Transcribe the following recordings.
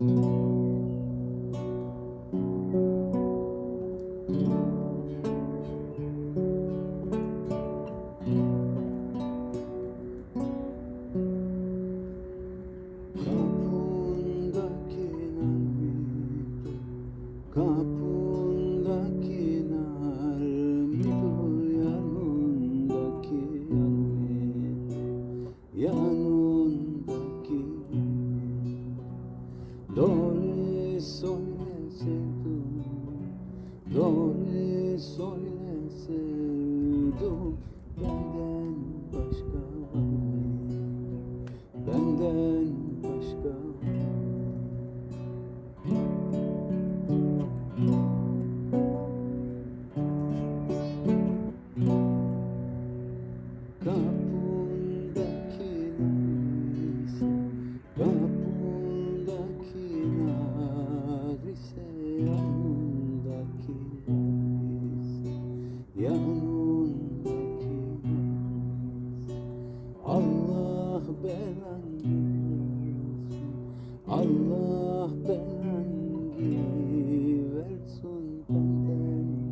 Kapındaki Doğru söyle sevdum Doğru söyle sevdum Benden başka var mı? Benden belan versin Allah belan versin benden başka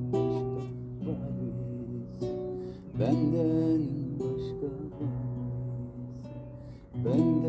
varis benden başka varis benden